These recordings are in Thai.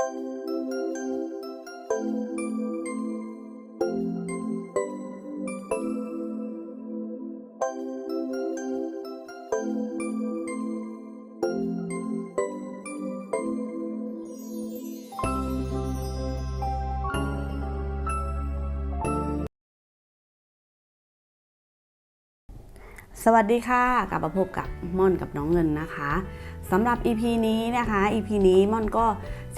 สวัสดีค่ะ กลับมาพบกับม่อนกับน้องเงินนะคะ สำหรับ EP นี้นะคะ EP นี้ม่อนก็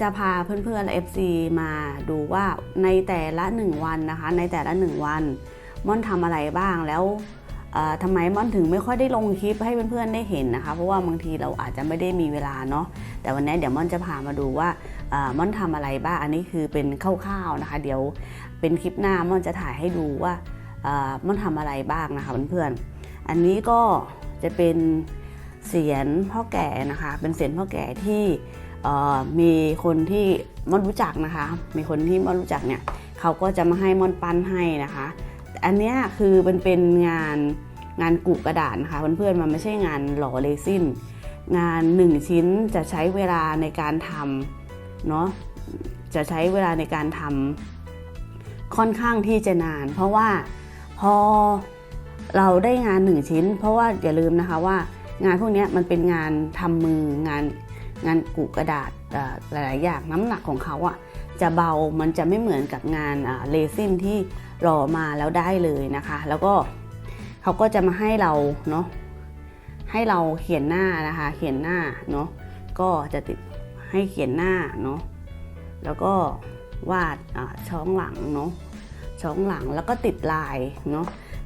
จะพาเพื่อนๆและ FC มาดูว่าในแต่ละ 1 วันนะคะ ในแต่ละ 1 วัน ม่อนทำอะไรบ้างแล้วทำไมม่อนถึงไม่ค่อยได้ลงคลิปให้เพื่อนๆได้เห็นนะคะ เพราะว่าบางทีเราอาจจะไม่ได้มีเวลาเนาะแต่วันนี้เดี๋ยวม่อนจะพามาดูว่าม่อนทำอะไรบ้างอันนี้คือเป็นคร่าวๆนะคะ เดี๋ยวเป็นคลิปหน้าม่อนจะถ่ายให้ดูว่าม่อนทำอะไรบ้างนะคะเพื่อนๆอันนี้ก็จะเป็น เสียนพ่อแก่นะคะ เป็นเสียนพ่อแก่ที่มีคนที่ม่อนรู้จักนะคะ มีคนที่ม่อนรู้จักเนี่ยเขาก็จะมาให้ม่อนปั้นให้นะคะ อันนี้คือเป็นเป็นงานงานกุกระดาษนะคะเพื่อนๆมันไม่ใช่งานหล่อเรซินงาน 1 ชิ้นจะใช้เวลาในการทำเนาะจะใช้เวลาในการทำค่อนข้างที่จะนาน เพราะว่าพอเราได้งานหนึ่งชิ้น เพราะว่าอย่าลืมนะคะว่า งานพวกนี้มันเป็นงานทำมืองานงานกุกระดาษหลาย ๆ อย่างน้ำหนักของเขาอะจะเบา มันจะไม่เหมือนกับงานเรซินที่รอมาแล้วได้เลยนะคะ แล้วก็เขาก็จะมาให้เราเนาะให้เราเขียนหน้านะคะ เขียนหน้าเนาะก็จะติดให้เขียนหน้าเนาะแล้วก็วาดช่องหลังเนาะช่องหลังแล้วก็ติดลายเนาะ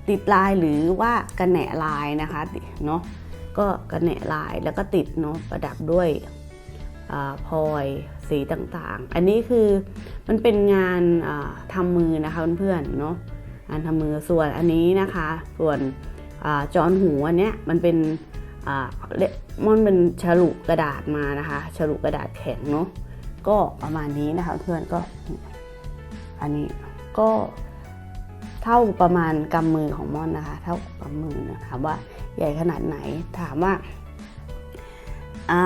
ติดลายหรือว่ากระแหนลายนะคะเนาะ ก็กระแหนลายแล้วก็ติดเนาะประดับด้วยอพลอยสีต่างๆ อันนี้คือมันเป็นงานาทำมือนะคะเพื่อนๆเนาะงานทำมือส่วนอันนี้นะคะ ส่วนอจอนหูอันเนี้ยมันเป็นเละมันเป็นฉลุกระดาษมานะคะฉลุกระดาษแข็งเนาะก็ประมาณนี้นะคะเพื่อนก็อันนี้ก็ เท่าประมาณกำมือของม่อนนะคะ เท่ากำมือนะถามว่าใหญ่ขนาดไหนถามว่าอ่า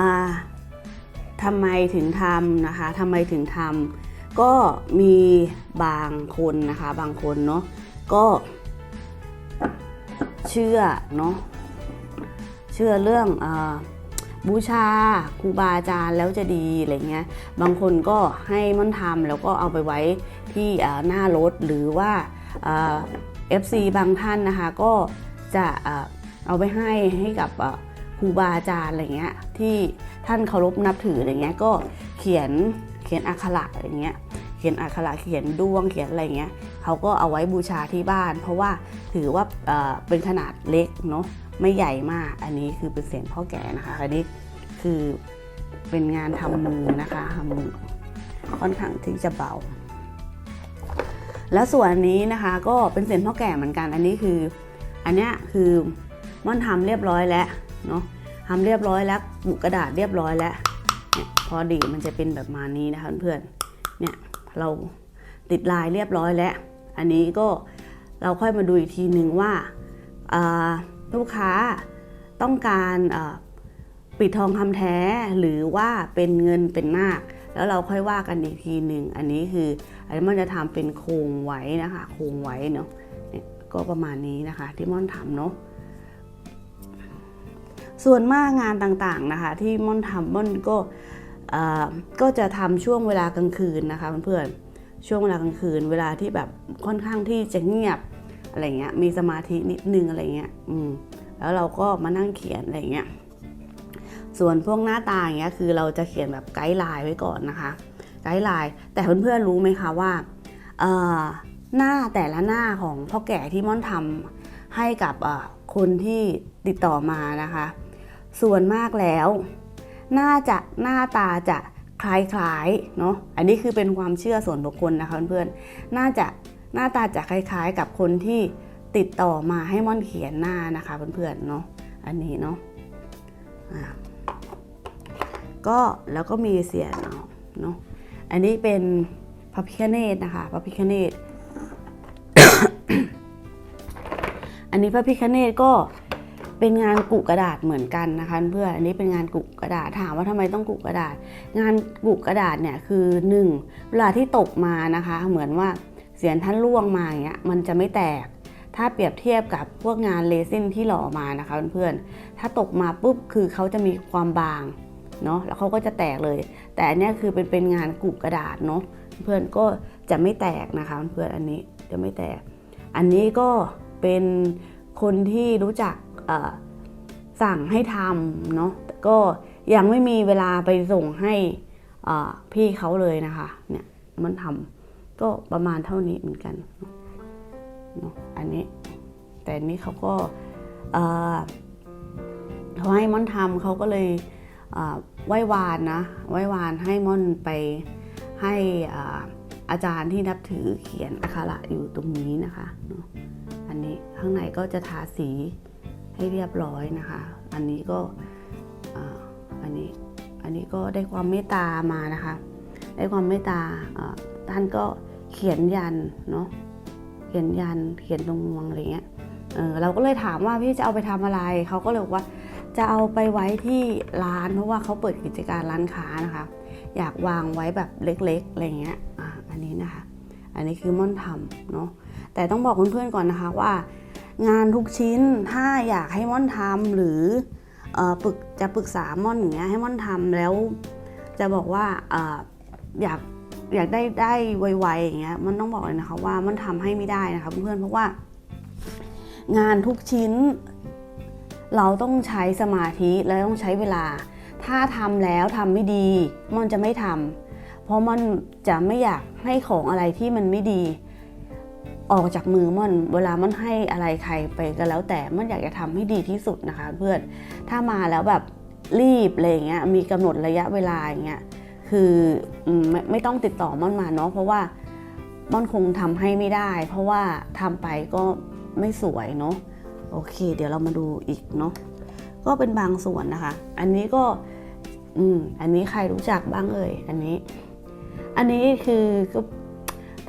ทำไมถึงทำนะคะทำไมถึงทำก็มีบางคนนะคะ บางคนเนาะก็เชื่อเนาะเชื่อเรื่องอบูชาครูบาอาจารย์แล้วจะดีอะไรเงี้ย บางคนก็ให้ม่อนทำแล้วก็เอาไปไว้ที่หน้ารถหรือว่า เอฟซีบางท่านนะคะก็จะเอาไปให้ให้กับครูบาอาจารย์อะไรเงี้ยที่ท่านเคารพนับถืออะไรเงี้ยก็เขียนเขียนอักขระอะไรเงี้ยเขียนอักขระเขียนดวงเขียนอะไรเงี้ยเขาก็เอาไว้บูชาที่บ้าน เพราะว่าถือว่าเเป็นขนาดเล็กเนาะไม่ใหญ่มากอันนี้คือเป็นเสียงพ่อแก่นะคะอันนี้คือเป็นงานทำมือนะคะทำมือค่อนข้างที่จะเบา แล้วส่วนอันนี้นะคะก็เป็นเศษพ่อแก่เหมือนกัน อันนี้คือ อันเนี้ยคือม่อนทำเรียบร้อยแล้วเนาะทำเรียบร้อยแล้วบุกระดาษเรียบร้อยแล้วเนี่ยพอดีมันจะเป็นแบบมานี้นะคะเพื่อนเนี่ยเราติดลายเรียบร้อยแล้ว อันนี้ก็เราค่อยมาดูอีกทีหนึ่งว่าลูกค้าต้องการปิดทองคำแท้หรือว่าเป็นเงินเป็นนาคแล้วเราค่อยว่ากันอีกทีหนึ่งอันนี้คือ อันนี้มันจะทำเป็นโครงไว้นะคะ โครงไว้เนาะเนี่ยก็ประมาณนี้นะคะที่ม่อนทำเนาะส่วนมากงานต่างๆนะคะ ที่ม่อนทำม่อนก็ก็จะทำช่วงเวลากลางคืนนะคะเพื่อนๆช่วงเวลากลางคืน เวลาที่แบบค่อนข้างที่จะเงียบอะไรเงี้ยมีสมาธินิดนึงอะไรเงี้ยอืมแล้วเราก็มานั่งเขียนอะไรเงี้ยส่วนพวกหน้าตาอย่างเงี้ยคือเราจะเขียนแบบไกด์ไลน์ไว้ก่อนนะคะ ไกด์ไลน์แต่เพื่อนๆรู้ไหมคะว่าหน้าแต่ละหน้าของพ่อแก่ที่ม่อนทำให้กับคนที่ติดต่อมานะคะ ส่วนมากแล้วน่าจะหน้าตาจะคล้ายๆเนาะอันนี้คือเป็นความเชื่อส่วนบุคคลนะคะเพื่อนๆน่าจะหน้าตาจะคล้ายๆ กับคนที่ติดต่อมาให้ม่อนเขียนหน้านะคะเพื่อนๆเนาะอันนี้เนาะะก็แล้วก็มีเสียงเอาเนาะ อันนี้เป็นพระพิคเนตนะคะพระพิคเนตอันนี้พระพิคเนตก็เป็นงานกุกระดาษเหมือนกันนะคะเพื่อนอันนี้เป็นงานกุกระดาษถามว่าทำไมต้องกุกระดาษ งานกุกระดาษเนี่ยคือหนึ่งเวลาที่ตกมานะคะ เหมือนว่าเสียนท่านล่วงมาอย่างเงี้ยมันจะไม่แตก ถ้าเปรียบเทียบกับพวกงานเลซินที่หล่อมานะคะเพื่อนๆถ้าตกมาปุ๊บคือเขาจะมีความบาง เนาะแล้วเขาก็จะแตกเลย แต่อันนี้คือเป็นเป็นงานกุกระดาษเนาะเพื่อนก็จะไม่แตกนะคะเพื่อนอันนี้จะไม่แตก อันนี้ก็เป็นคนที่รู้จักสั่งให้ทำเนาะแต่ก็ยังไม่มีเวลาไปส่งให้พี่เขาเลยนะคะเนี่ยมันทำก็ประมาณเท่านี้เหมือนกันเนาะอันนี้แต่อันนี้เขาก็เขาให้ม่อนทำเขาก็เลย ไหว้วานนะไหว้วานให้ม่อนไปให้อาจารย์ที่นับถือเขียนอักขระอยู่ตรงนี้นะคะอันนี้ข้างในก็จะทาสีให้เรียบร้อยนะคะ อันนี้ก็อันนี้อันนี้ก็ได้ความเมตตามานะคะ ได้ความเมตตาท่านก็เขียนยันเนาะเขียนยันเขียนตรงงวงอะไรเงี้ยเเราก็เลยถามว่าพี่จะเอาไปทำอะไรเขาก็เลยบอกว่า จะเอาไปไว้ที่ร้านเพราะว่าเขาเปิดกิจการร้านค้านะคะ อยากวางไว้แบบเล็กๆอะไรเงี้ยอะอันนี้นะคะ อันนี้คือม่อนทำเนาะแต่ต้องบอกเพื่อนๆก่อนนะคะว่า งานทุกชิ้นถ้าอยากให้ม่อนทำหรืออ่อปรึกจะปรึกษาม่อนอย่างเงี้ยให้ม่อนทำแล้ว จะบอกว่าอ่ออยากอยากได้ได้ไวๆอย่างเงี้ยมันต้องบอกเลยนะคะว่ามันทำให้ไม่ได้นะคะเพื่อนๆเพราะว่า งานทุกชิ้น เราต้องใช้สมาธิและต้องใช้เวลา ถ้าทำแล้วทำไม่ดีม่อนจะไม่ทำเพราะม่อนจะไม่อยากให้ของอะไรที่มันไม่ดี ออกจากมือม่อนเวลาม่อนให้อะไรใครไปก็แล้ว แต่ม่อนอยากจะทำให้ดีที่สุดนะคะ เพื่อนถ้ามาแล้วแบบรีบอะไรเงี้ยมีกำหนดระยะเวลาอย่างเงี้ยคือไม่ไม่ต้องติดต่อม่อนมาเนาะเพราะว่าม่อนคงทำให้ไม่ได้ เพราะว่าทำไปก็ไม่สวยเนาะ โอเค เดี๋ยวเรามาดูอีกเนาะก็เป็นบางส่วนนะคะ อันนี้ก็อืมอันนี้ใครรู้จักบ้างเอ่ยอันนี้ อันนี้คือก็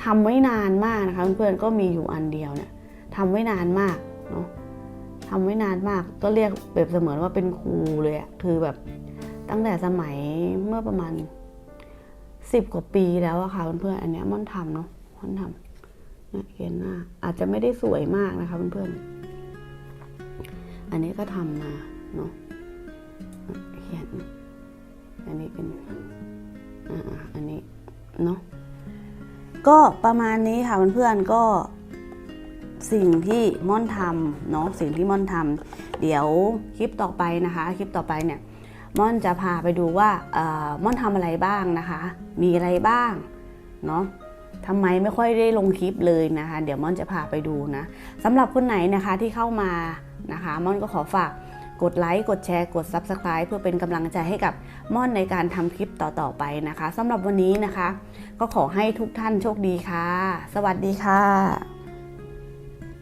ทำไว้นานมากนะคะเพื่อนๆก็มีอยู่อันเดียวเนี่ยทำไว้นานมากเนาะทำไว้นานมากก็เรียกเปรียบเสมือนว่าเป็นครูเลยอะคือแบบตั้งแต่สมัยเมื่อประมาณสิบกว่าปีแล้วอะค่ะเพื่อนๆอันเนี้ยม่อนทำเนาะม่อนทำเนี่ยเขียนหน้าอาจจะไม่ได้สวยมากนะคะเพื่อนๆ อันนี้ก็ทำมาเนาะเขียนอันนี้เป็นอ่าอันนี้เนาะก็ประมาณนี้ค่ะเพื่อนๆก็สิ่งที่ม่อนทำเนาะสิ่งที่ม่อนทำเดี๋ยวคลิปต่อไปนะคะ คลิปต่อไปเนี่ยม่อนจะพาไปดูว่าเอ่อม่อนทำอะไรบ้างนะคะ มีอะไรบ้างเนาะ ทำไมไม่ค่อยได้ลงคลิปเลยนะคะ เดี๋ยวม่อนจะพาไปดูนะสำหรับคนไหนนะคะที่เข้ามานะคะ ม่อนก็ขอฝากกดไลค์ กดแชร์ กด Subscribe เพื่อเป็นกำลังใจให้กับม่อนในการทำคลิปต่อ ๆ ไปนะคะสำหรับวันนี้นะคะ ก็ขอให้ทุกท่านโชคดีค่ะ สวัสดีค่ะ